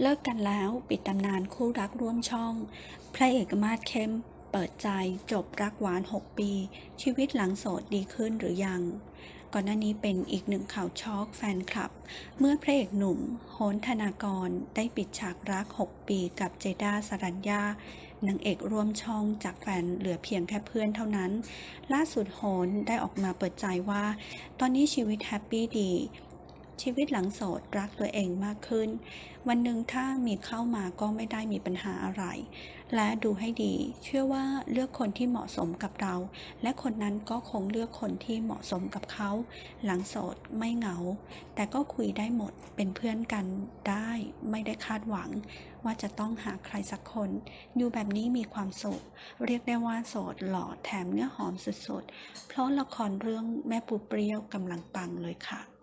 เลิกกันแล้วปิดตำนานคู่รักร่วมช่อง พระเอกมาดเข้ม เปิดใจจบรักหวาน 6 ปี ชีวิตหลังโสดดีขึ้นหรือยัง ก่อนหน้านี้เป็นอีกหนึ่งข่าวช็อกแฟนคลับ เมื่อพระเอกหนุ่ม โหนธนากรได้ปิดฉากรัก 6 ปีกับเจด้าสรัญญานางเอกร่วมช่องจากแฟนเหลือเพียงแค่เพื่อนเท่านั้น ล่าสุดโหนได้ออกมาเปิดใจว่า ตอนนี้ชีวิตแฮปปี้ดี ชีวิตหลังโสดรักตัวเองมากขึ้น วันหนึ่งถ้ามีเข้ามาก็ไม่ได้มีปัญหาอะไร และดูให้ดี เชื่อว่าเลือกคนที่เหมาะสมกับเรา และคนนั้นก็คงเลือกคนที่เหมาะสมกับเขา หลังโสดไม่เหงา แต่ก็คุยได้หมดเป็นเพื่อนกันได้ไม่ได้คาดหวัง ว่าจะต้องหาใครสักคน อยู่แบบนี้มีความสุข เรียกได้ว่าโสดหล่อแถมเนื้อหอมสุดๆ เพราะละครเรื่องแม่ปูเปรี้ยวกำลังปังเลยค่ะ